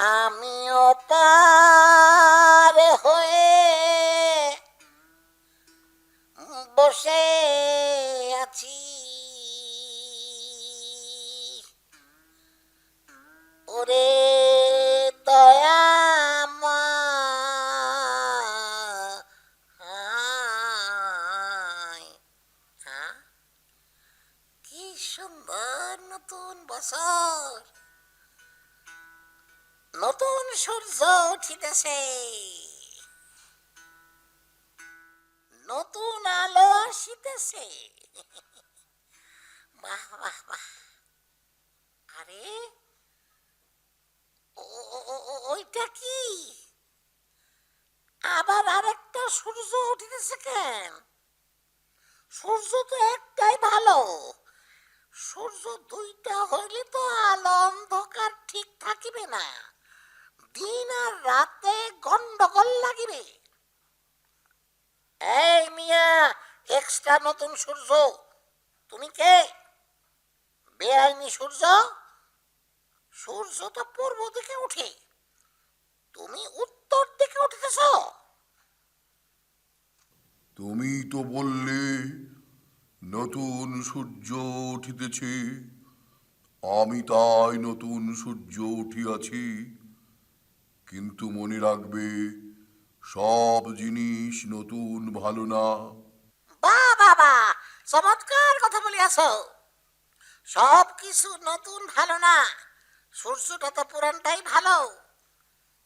আমিও পার হয়ে বসে আছি। ওরে দয়া হ্যাঁ কি নতুন বছর। নতুন সূর্য উঠিতেছে। নতুন আলো আসিতেছে। বাহ বাহ বাহ। আরে ওইটা কি? আবার আরেকটা সূর্য উঠিতেছে কেন? সূর্য তো একটাই ভালো। সূর্য দুইটা হইলে তো আলো অন্ধকার ঠিক থাকিবে না। দিন আর রাতে গন্ডগোল লাগিবে। এই মিয়া, এক্সট্রা নতুন সূর্য। তুমি কে? বেআইনি সূর্য? সূর্য তো পূর্ব দিকে উঠে। তুমি উত্তর দিকে উঠেছ। তুমি তো বললে নতুন সূর্য উঠিতেছে। আমি তাই নতুন সূর্য উঠিয়াছি। কিন্তু মনে রাখবে সব জিনিস নতুন ভালো না। বা বাবা চমৎকার কথা বলিয়াছ। সব কিছু নতুন ভালো না। সূর্যটা তো পুরানটাই ভালো।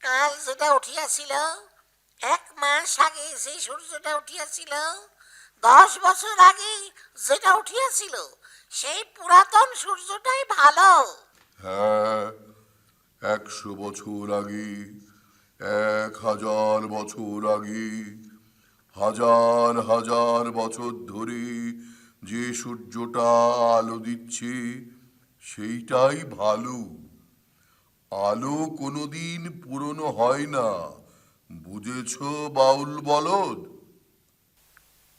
কাল যেটা উঠিয়াছিল এক মাস আগে সেই সূর্যটা উঠিয়াছিল দশ বছর আগে যেটা উঠিয়াছিল সেই পুরাতন সূর্যটাই ভালো। হ্যাঁ একশো বছর আগে, এক হাজার বছর আগে, হাজার হাজার বছর ধরে যে সূর্যটা আলো দিচ্ছে, সেইটাই ভালো। আলো কোনোদিন পুরনো হয় না। বুঝেছ বাউল বলদ?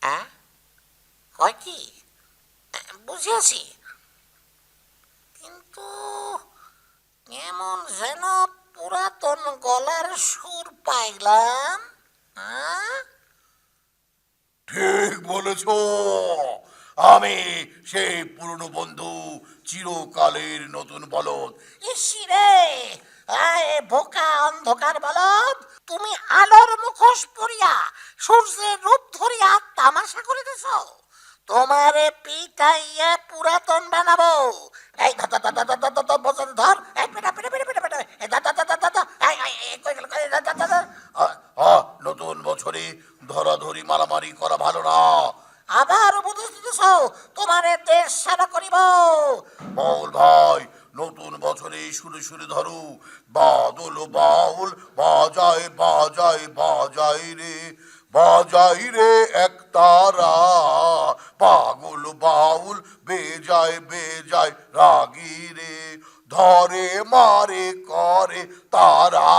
হ্যাঁ কি? বুঝিয়াছি কিন্তু সুর পাইলাম ঠিক বলেছ। আমি সেই পুরনো বন্ধু চিরকালের নতুন বলদ। ইসিরে আয় বোকা অন্ধকার বলদ তুমি আলোর মুখোশ পরিয়া সূর্যের রূপ ধরিয়া তামাশা করিতেছ। তোমারে পিটাইয়া পুরাতন বানাবো। বছরে ধরাধরি মারামারি করা ভালো না। আবার দিতেছ তোমারে দেশ সারা করিব। বাউল ভাই নতুন বছরে সুরে সুরে ধরো। বাদল বাউল বাজায় বাজায় বাজায় রে বাজাই রে এক তারা। পাগল বাউল বেজায় বেজায় রাগি রে। ধরে মারে করে তারা।